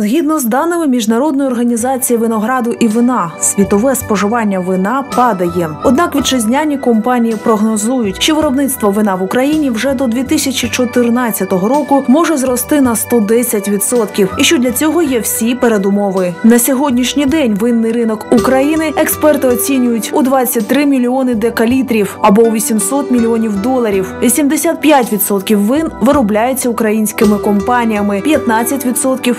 Згідно з даними міжнародної організації винограду і вина, світове споживання вина падає. Однак вітчизняні компанії прогнозують, що виробництво вина в Україні вже до 2014 року може зрости на 110%, і що для цього є всі передумови. На сьогоднішній день винний ринок України експерти оцінюють у 23 мільйони декалітрів або у 800 мільйонів доларів. 85% вин виробляються українськими компаніями, 15%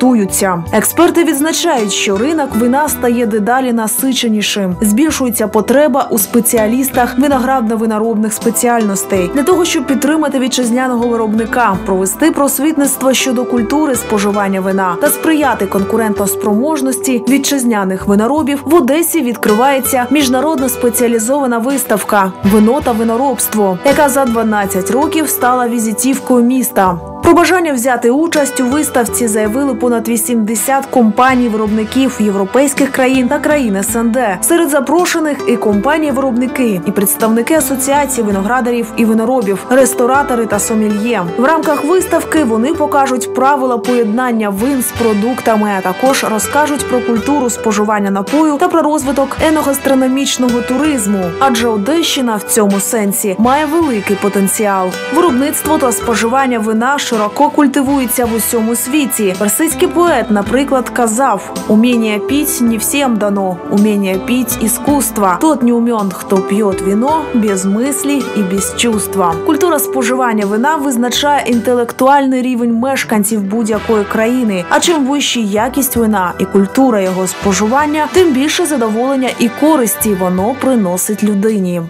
імпортуються. Експерти відзначають, що ринок вина стає дедалі насиченішим. Збільшується потреба у спеціалістах виноградно-виноробних спеціальностей для того, щоб підтримати вітчизняного виробника, провести просвітництво щодо культури споживання вина та сприяти конкурентоспроможності вітчизняних виноробів. В Одесі відкривається міжнародно спеціалізована виставка Вино та виноробство, яка за 12 років стала візитівкою міста. Про бажання взяти участь у виставці заявили понад 80 компаній-виробників європейських країн та країн СНД. Серед запрошених і компанії-виробники, і представники асоціації виноградарів і виноробів, ресторатори та сомельє. В рамках виставки вони покажуть правила поєднання вин з продуктами, а також розкажуть про культуру споживання напою та про розвиток еногастрономічного туризму. Адже Одещина в цьому сенсі має великий потенціал. Виробництво та споживання вина широко культивується в усьому світі. Персидський поет, наприклад, казав: «Уміння піть не всім дано, уміння піть іскусства. Тот не умен, хто п'є вино без мислі і без чувства. Культура споживання вина визначає інтелектуальний рівень мешканців будь-якої країни. А чим вища якість вина і культура його споживання, тим більше задоволення і користі воно приносить людині.